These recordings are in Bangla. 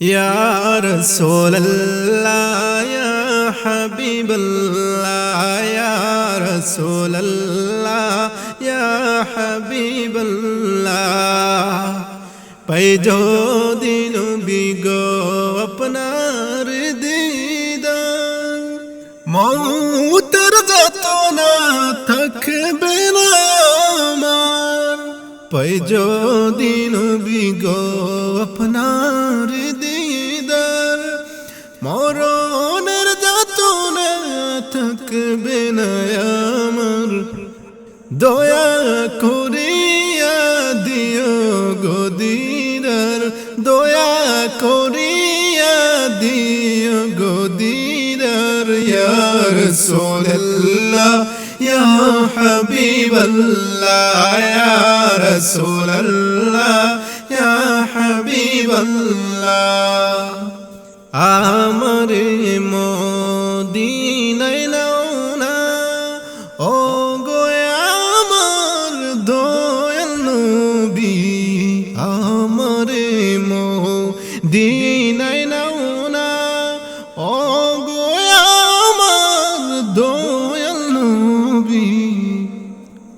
يا رسول الله يا حبيب الله يا رسول الله يا حبيب الله পাই যদি নবী গো আপনার দিদার মৌতের যত না থাকবে না আমার পাই যদি নবী গো আপনার দিদার মরণের যত না থাকবে না আমার, দয়া করিয়া দিও গদিদার দয়া করিয়া দিও গদিদার ইয়ার সোল্লাহ ইয়া হাবিবাল্লাহ, ইয়া রাসূলুল্লাহ, ইয়া হাবিবাল্লাহ। আমার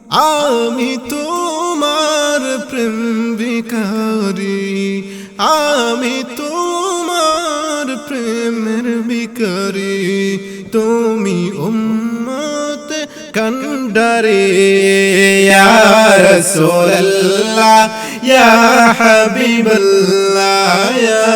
আমি তোমার প্রেম বিকারি আমি তোমার প্রেমের বিকারি তুমি উম্মত কন্ডারে ইয়া রাসূলুল্লাহ, ইয়া হাবিবাল্লাহ, ইয়া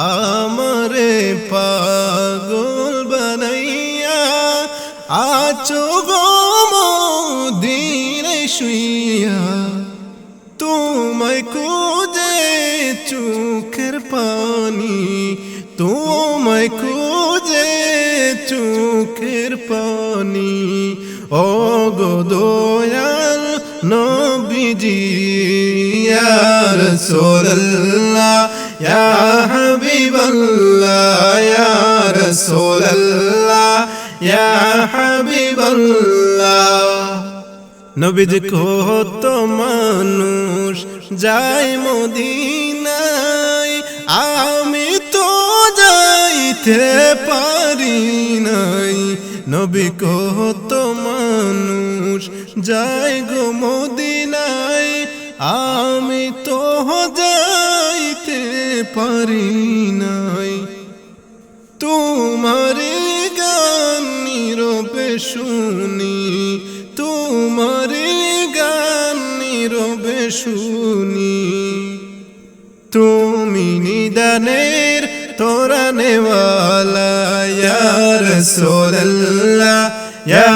আমারে পাগল বানাইয়া আচো মদিনায় শুইয়া। তোমায় খুঁজে চোখের পানি, তোমায় খুঁজে চোখের পানি। ও গো দয়াল নবীজি রাসূলুল্লাহ ইয়া হাবিবাল্লাহ ইয়া রাসূলুল্লাহ ইয়া হাবিবাল্লাহ নবীজ কত মানুষ যায় মদিনায়, আমি তো যাইতে পারি নাই। নবী কত মানুষ যায় গো মদিনায়, আমি তো পারি নাই। তোমার গান নীরবে শুনি, তোমার গান নীরবে শুনি। তুমি নিদানের তোরা নেওয়ালা ইয়া রাসূলুল্লাহ, ইয়া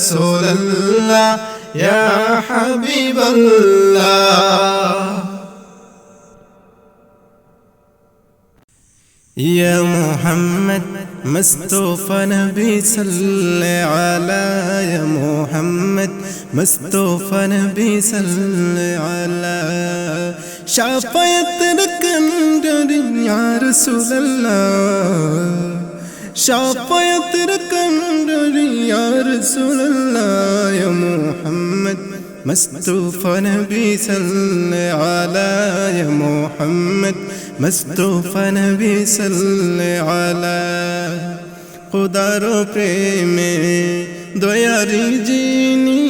رسول الله يا حبيب الله. يا محمد مستوفى نبي صلي على يا محمد. مستوفى نبي صلي على. شفاعتك يا رسول الله. شفاعتك كندر يا رسول الله يا محمد مصطفى نبي صل على يا محمد مصطفى نبي صل على খুদার প্রেমে দয়ারি জিনি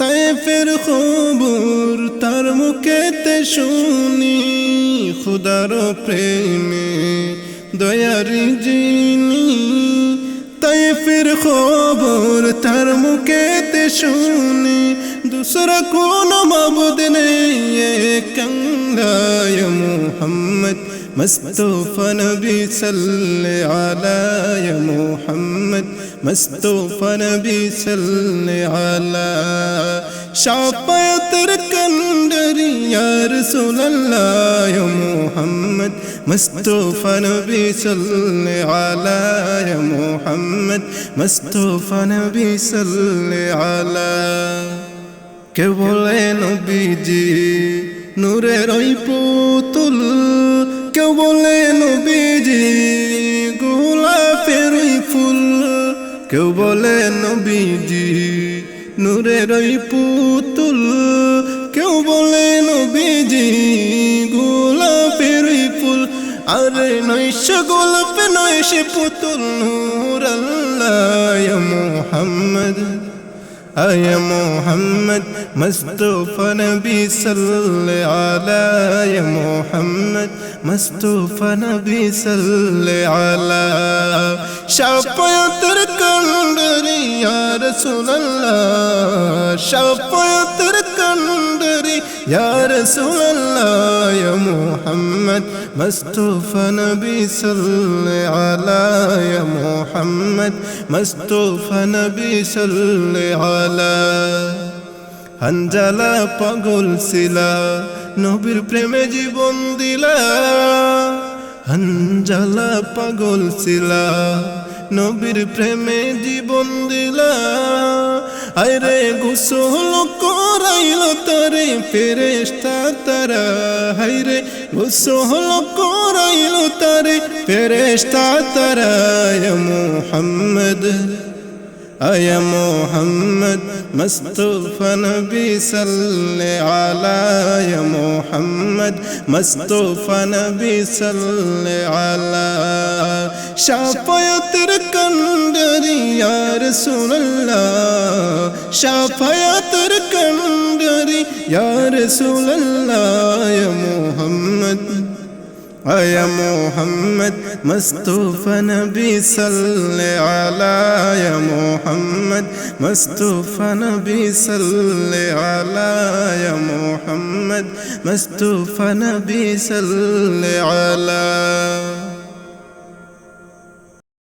তাই ফের খবর তার মুখেতে শুনি খুদার প্রেমে দয়ার যিনি তৈফির খবর তার মুখেতে শুনি দুসরা কোন মাবুদ নেই কঙ্গায় মোহাম্মদ مصطفى نبي صل على يا محمد مصطفى نبي صل على شفاعتك يا رسول الله يا محمد مصطفى نبي صل على يا محمد مصطفى نبي صل على কে বলে নবীজি নূরের ওই পুতুল কেউ বলে নবীজি গোলাপের ওই ফুল কেউ বলে নবীজি নূরের ওই পুতুল কেউ বলে নবীজি গোলাপের ওই ফুল نوش گل پہ نوش پتل نور اللہ محمد يا محمد مصطفى نبي صل على يا محمد مصطفى نبي صل على شفاعت ركندري يا رسول الله شفاعت ركندري يا رسول الله محمد مصطفى نبي صل على يا محمد مصطفى نبي صل على হানজালা পাগল ছিলা নবীর প্রেমে জীবন দিলা হানজালা পাগল ছিলা নবীর প্রেমে জীবন দিলা আরে গোসল করাইল তারে ফেরেস্তা তারা হাইরে গোসল করাইল তারে ফেরেস্তা তারা মোহাম্মদ يا محمد مصطفى نبي صل على يا محمد مصطفى نبي صل على شفاعتر كندري يا رسول الله شفاعتر كندري يا رسول الله يا محمد. يا محمد مصطفى نبي صل على يا محمد. مصطفى نبي صل على يا محمد. مصطفى نبي صل على